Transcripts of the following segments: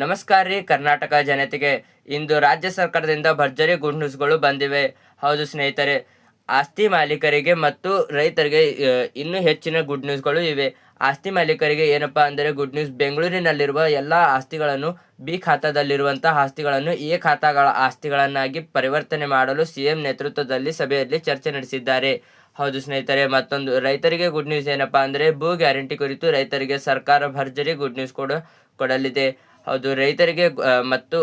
ನಮಸ್ಕಾರ ರೀ ಕರ್ನಾಟಕ ಜನತೆಗೆ. ಇಂದು ರಾಜ್ಯ ಸರ್ಕಾರದಿಂದ ಭರ್ಜರಿ ಗುಡ್ ನ್ಯೂಸ್ಗಳು ಬಂದಿವೆ. ಹೌದು ಸ್ನೇಹಿತರೆ, ಆಸ್ತಿ ಮಾಲೀಕರಿಗೆ ಮತ್ತು ರೈತರಿಗೆ ಇನ್ನೂ ಹೆಚ್ಚಿನ ಗುಡ್ ನ್ಯೂಸ್ಗಳು ಇವೆ. ಆಸ್ತಿ ಮಾಲೀಕರಿಗೆ ಏನಪ್ಪಾ ಅಂದರೆ ಗುಡ್ ನ್ಯೂಸ್ ಬೆಂಗಳೂರಿನಲ್ಲಿರುವ ಎಲ್ಲ ಆಸ್ತಿಗಳನ್ನು ಬಿ ಖಾತಾದಲ್ಲಿರುವಂತಹ ಆಸ್ತಿಗಳನ್ನು ಎ ಖಾತಾಗಳ ಆಸ್ತಿಗಳನ್ನಾಗಿ ಪರಿವರ್ತನೆ ಮಾಡಲು ಸಿಎಂ ನೇತೃತ್ವದಲ್ಲಿ ಸಭೆಯಲ್ಲಿ ಚರ್ಚೆ ನಡೆಸಿದ್ದಾರೆ. ಹೌದು ಸ್ನೇಹಿತರೆ, ಮತ್ತೊಂದು ರೈತರಿಗೆ ಗುಡ್ ನ್ಯೂಸ್ ಏನಪ್ಪಾ ಅಂದರೆ ಭೂ ಗ್ಯಾರಂಟಿ ಕುರಿತು ರೈತರಿಗೆ ಸರ್ಕಾರ ಭರ್ಜರಿ ಗುಡ್ ನ್ಯೂಸ್ ಕೊಡ, ಕೊಡಲಿದೆ. ಹೌದು, ರೈತರಿಗೆ ಮತ್ತು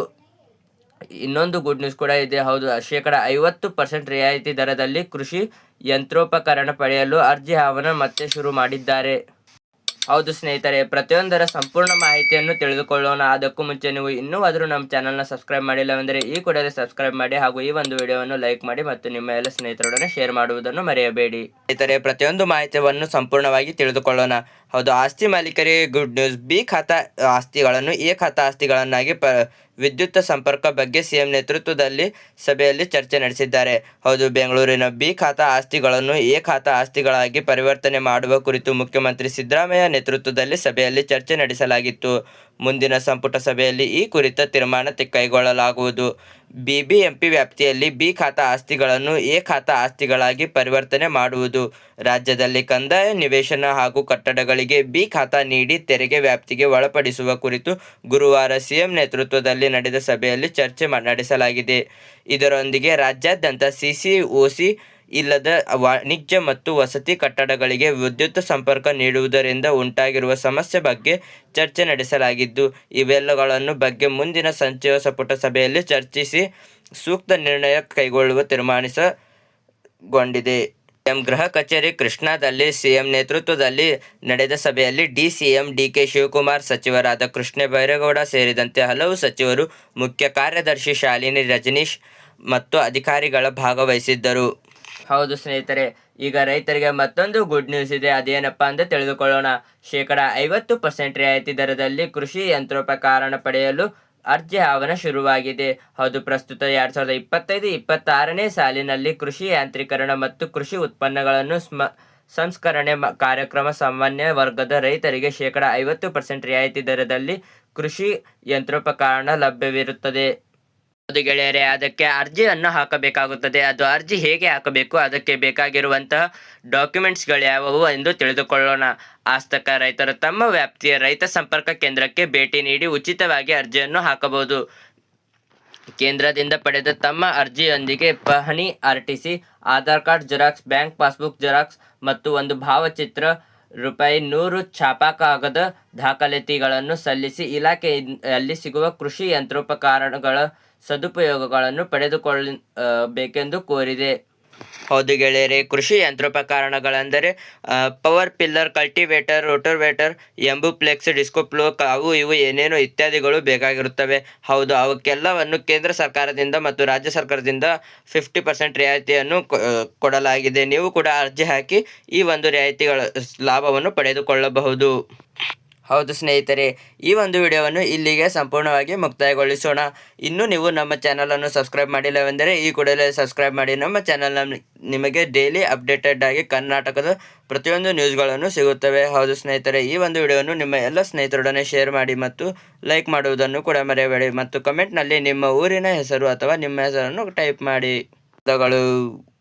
ಇನ್ನೊಂದು ಗುಡ್ ನ್ಯೂಸ್ ಕೂಡ ಇದೆ. ಹೌದು, ಶೇಕಡ ಐವತ್ತು ಪರ್ಸೆಂಟ್ ರಿಯಾಯಿತಿ ದರದಲ್ಲಿ ಕೃಷಿ ಯಂತ್ರೋಪಕರಣ ಪಡೆಯಲು ಅರ್ಜಿ ಆಹ್ವಾನ ಮತ್ತೆ ಶುರು ಮಾಡಿದ್ದಾರೆ. ಹೌದು ಸ್ನೇಹಿತರೆ, ಪ್ರತಿಯೊಂದರ ಸಂಪೂರ್ಣ ಮಾಹಿತಿಯನ್ನು ತಿಳಿದುಕೊಳ್ಳೋಣ. ಅದಕ್ಕೂ ಮುಂಚೆ ನೀವು ಇನ್ನೂ ಆದರೂ ನಮ್ಮ ಚಾನಲ್ನ ಸಬ್ಸ್ಕ್ರೈಬ್ ಮಾಡಿಲ್ಲವೆಂದರೆ ಈ ಕೂಡಲೇ ಸಬ್ಸ್ಕ್ರೈಬ್ ಮಾಡಿ ಹಾಗೂ ಈ ಒಂದು ವಿಡಿಯೋವನ್ನು ಲೈಕ್ ಮಾಡಿ ಮತ್ತು ನಿಮ್ಮ ಎಲ್ಲ ಸ್ನೇಹಿತರೊಡನೆ ಶೇರ್ ಮಾಡುವುದನ್ನು ಮರೆಯಬೇಡಿ. ಸ್ನೇಹಿತರೆ, ಪ್ರತಿಯೊಂದು ಮಾಹಿತಿಯನ್ನು ಸಂಪೂರ್ಣವಾಗಿ ತಿಳಿದುಕೊಳ್ಳೋಣ. ಹೌದು, ಆಸ್ತಿ ಮಾಲೀಕರಿಗೆ ಗುಡ್ ನ್ಯೂಸ್ ಬಿ ಖಾತಾ ಆಸ್ತಿಗಳನ್ನು, ಎ ಖಾತಾ ಆಸ್ತಿಗಳನ್ನಾಗಿ ಪ, ವಿದ್ಯುತ್ ಸಂಪರ್ಕ ಬಗ್ಗೆ ಸಿಎಂ ನೇತೃತ್ವದಲ್ಲಿ ಸಭೆಯಲ್ಲಿ ಚರ್ಚೆ ನಡೆಸಿದ್ದಾರೆ. ಹೌದು, ಬೆಂಗಳೂರಿನ ಬಿ ಖಾತಾ ಆಸ್ತಿಗಳನ್ನು, ಎ ಖಾತಾ ಆಸ್ತಿಗಳಾಗಿ ಪರಿವರ್ತನೆ ಮಾಡುವ ಕುರಿತು ಮುಖ್ಯಮಂತ್ರಿ ಸಿದ್ದರಾಮಯ್ಯ ನೇತೃತ್ವದಲ್ಲಿ ಸಭೆಯಲ್ಲಿ ಚರ್ಚೆ ನಡೆಸಲಾಗಿತ್ತು. ಮುಂದಿನ ಸಂಪುಟ ಸಭೆಯಲ್ಲಿ ಈ ಕುರಿತ ತೀರ್ಮಾನ ಕೈಗೊಳ್ಳಲಾಗುವುದು ಬಿಬಿಎಂಪಿ ವ್ಯಾಪ್ತಿಯಲ್ಲಿ ಬಿ ಖಾತಾ ಆಸ್ತಿಗಳನ್ನು, ಎ ಖಾತಾ ಆಸ್ತಿಗಳಾಗಿ ಪರಿವರ್ತನೆ ಮಾಡುವುದು. ರಾಜ್ಯದಲ್ಲಿ ಕಂದಾಯ, ನಿವೇಶನ ಹಾಗೂ ಕಟ್ಟಡಗಳಿಗೆ ಬಿ ಖಾತಾ ನೀಡಿ ತೆರಿಗೆ ವ್ಯಾಪ್ತಿಗೆ ಒಳಪಡಿಸುವ ಕುರಿತು ಗುರುವಾರ ಸಿಎಂ ನೇತೃತ್ವದಲ್ಲಿ ನಡೆದ ಸಭೆಯಲ್ಲಿ ಚರ್ಚೆ ನಡೆಸಲಾಗಿದೆ. ಇದರೊಂದಿಗೆ ರಾಜ್ಯಾದ್ಯಂತ ಸಿಸಿಒಸಿ ಇಲ್ಲದ ವಾಣಿಜ್ಯ ಮತ್ತು ವಸತಿ ಕಟ್ಟಡಗಳಿಗೆ ವಿದ್ಯುತ್ ಸಂಪರ್ಕ ನೀಡುವುದರಿಂದ ಉಂಟಾಗಿರುವ ಸಮಸ್ಯೆ ಬಗ್ಗೆ ಚರ್ಚೆ ನಡೆಸಲಾಗಿದ್ದು, ಇವೆಲ್ಲಗಳನ್ನು ಬಗ್ಗೆ ಮುಂದಿನ ಸಂಚಯ ಸಂಪುಟ ಸಭೆಯಲ್ಲಿ ಚರ್ಚಿಸಿ ಸೂಕ್ತ ನಿರ್ಣಯ ಕೈಗೊಳ್ಳುವ ತೀರ್ಮಾನಿಸಗೊಂಡಿದೆ. ಸಿಎಂ ಗೃಹ ಕಚೇರಿ ಕೃಷ್ಣಾದಲ್ಲಿ ಸಿಎಂ ನೇತೃತ್ವದಲ್ಲಿ ನಡೆದ ಸಭೆಯಲ್ಲಿ ಡಿಸಿಎಂ ಡಿಕೆ ಶಿವಕುಮಾರ್, ಸಚಿವರಾದ ಕೃಷ್ಣ ಬೈರೇಗೌಡ ಸೇರಿದಂತೆ ಹಲವು ಸಚಿವರು, ಮುಖ್ಯ ಕಾರ್ಯದರ್ಶಿ ಶಾಲಿನಿ ರಜನೀಶ್ ಮತ್ತು ಅಧಿಕಾರಿಗಳ ಭಾಗವಹಿಸಿದ್ದರು. ಹೌದು ಸ್ನೇಹಿತರೆ, ಈಗ ರೈತರಿಗೆ ಮತ್ತೊಂದು ಗುಡ್ ನ್ಯೂಸ್ ಇದೆ. ಅದೇನಪ್ಪ ಅಂತ ತಿಳಿದುಕೊಳ್ಳೋಣ. ಶೇಕಡ ಐವತ್ತು ಪರ್ಸೆಂಟ್ ರಿಯಾಯಿತಿ ದರದಲ್ಲಿ ಕೃಷಿ ಯಂತ್ರೋಪಕರಣ ಪಡೆಯಲು ಅರ್ಜಿ ಆಹ್ವಾನ ಶುರುವಾಗಿದೆ. ಹೌದು, ಪ್ರಸ್ತುತ ಎರಡ್ ಸಾವಿರದ ಇಪ್ಪತ್ತೈದು, ಇಪ್ಪತ್ತಾರನೇ ಸಾಲಿನಲ್ಲಿ ಕೃಷಿ ಯಾಂತ್ರೀಕರಣ ಮತ್ತು ಕೃಷಿ ಉತ್ಪನ್ನಗಳನ್ನು ಸ್ಮ, ಸಂಸ್ಕರಣೆ ಕಾರ್ಯಕ್ರಮ ಸಾಮಾನ್ಯ ವರ್ಗದ ರೈತರಿಗೆ ಶೇಕಡ ಐವತ್ತು ಪರ್ಸೆಂಟ್ ರಿಯಾಯಿತಿ ದರದಲ್ಲಿ ಕೃಷಿ ಯಂತ್ರೋಪಕರಣ ಲಭ್ಯವಿರುತ್ತದೆ. ಹೌದು ಗೆಳೆಯರೆ, ಅದಕ್ಕೆ ಅರ್ಜಿಯನ್ನು ಹಾಕಬೇಕಾಗುತ್ತದೆ. ಅದು ಅರ್ಜಿ ಹೇಗೆ ಹಾಕಬೇಕು, ಅದಕ್ಕೆ ಬೇಕಾಗಿರುವಂತಹ ಡಾಕ್ಯುಮೆಂಟ್ಸ್ಗಳು ಯಾವುವು ಎಂದು ತಿಳಿದುಕೊಳ್ಳೋಣ. ಆಸ್ತಕ ರೈತರು ತಮ್ಮ ವ್ಯಾಪ್ತಿಯ ರೈತ ಸಂಪರ್ಕ ಕೇಂದ್ರಕ್ಕೆ ಭೇಟಿ ನೀಡಿ ಉಚಿತವಾಗಿ ಅರ್ಜಿಯನ್ನು ಹಾಕಬಹುದು. ಕೇಂದ್ರದಿಂದ ಪಡೆದ ತಮ್ಮ ಅರ್ಜಿಯೊಂದಿಗೆ ಪಹಣಿ R T Aadhaar card, xerox, bank passbook, xerox ಮತ್ತು ಒಂದು ಭಾವಚಿತ್ರ ರೂಪಾಯಿ ನೂರು ಛಾಪಾ ಕಾಗದ ದಾಖಲಾತಿಗಳನ್ನು ಸಲ್ಲಿಸಿ ಇಲಾಖೆಯಲ್ಲಿ ಸಿಗುವ ಕೃಷಿ ಯಂತ್ರೋಪಕರಣಗಳ ಸದುಪಯೋಗಗಳನ್ನು ಪಡೆದುಕೊಳ್ಳ ಆ, ಬೇಕೆಂದು ಕೋರಿದೆ. ಹೌದು ಗೆಳೆಯರೆ, ಕೃಷಿ ಯಂತ್ರೋಪಕರಣಗಳೆಂದರೆ ಪವರ್ ಪಿಲ್ಲರ್ ಕಲ್ಟಿವೇಟರ್ ರೋಟೋವೇಟರ್ ಎಂಬುಪ್ಲೆಕ್ಸ್ ಡಿಸ್ಕೋಪ್ಲೋ ಅವು ಇವು ಏನೇನು ಇತ್ಯಾದಿಗಳು ಬೇಕಾಗಿರುತ್ತವೆ. ಹೌದು, ಅವಕ್ಕೆಲ್ಲವನ್ನು ಕೇಂದ್ರ ಸರ್ಕಾರದಿಂದ ಮತ್ತು ರಾಜ್ಯ ಸರ್ಕಾರದಿಂದ ಫಿಫ್ಟಿ ಪರ್ಸೆಂಟ್ ರಿಯಾಯಿತಿಯನ್ನು ಕೊಡಲಾಗಿದೆ. ನೀವು ಕೂಡ ಅರ್ಜಿ ಹಾಕಿ ಈ ಒಂದು ರಿಯಾಯಿತಿಗಳ ಲಾಭವನ್ನು ಪಡೆದುಕೊಳ್ಳಬಹುದು. ಹೌದು ಸ್ನೇಹಿತರೆ, ಈ ಒಂದು ವಿಡಿಯೋವನ್ನು ಇಲ್ಲಿಗೆ ಸಂಪೂರ್ಣವಾಗಿ ಮುಕ್ತಾಯಗೊಳಿಸೋಣ. ಇನ್ನೂ ನೀವು ನಮ್ಮ ಚಾನಲನ್ನು ಸಬ್ಸ್ಕ್ರೈಬ್ ಮಾಡಿಲ್ಲವೆಂದರೆ, ಈ ಕೂಡಲೇ ಸಬ್ಸ್ಕ್ರೈಬ್ ಮಾಡಿ. ನಮ್ಮ ಚಾನಲ್ನ ನಿಮಗೆ ಡೈಲಿ ಅಪ್ಡೇಟೆಡ್ ಆಗಿ ಕರ್ನಾಟಕದ ಪ್ರತಿಯೊಂದು ನ್ಯೂಸ್ಗಳನ್ನು ಸಿಗುತ್ತವೆ. ಹೌದು ಸ್ನೇಹಿತರೆ, ಈ ಒಂದು ವಿಡಿಯೋವನ್ನು ನಿಮ್ಮ ಎಲ್ಲ ಸ್ನೇಹಿತರೊಡನೆ ಶೇರ್ ಮಾಡಿ ಮತ್ತು ಲೈಕ್ ಮಾಡುವುದನ್ನು ಕೂಡ ಮರೆಯಬೇಡಿ. ಮತ್ತು ಕಮೆಂಟ್ನಲ್ಲಿ ನಿಮ್ಮ ಊರಿನ ಹೆಸರು ಅಥವಾ ನಿಮ್ಮ ಹೆಸರನ್ನು ಟೈಪ್ ಮಾಡಿ. ಧನ್ಯವಾದಗಳು.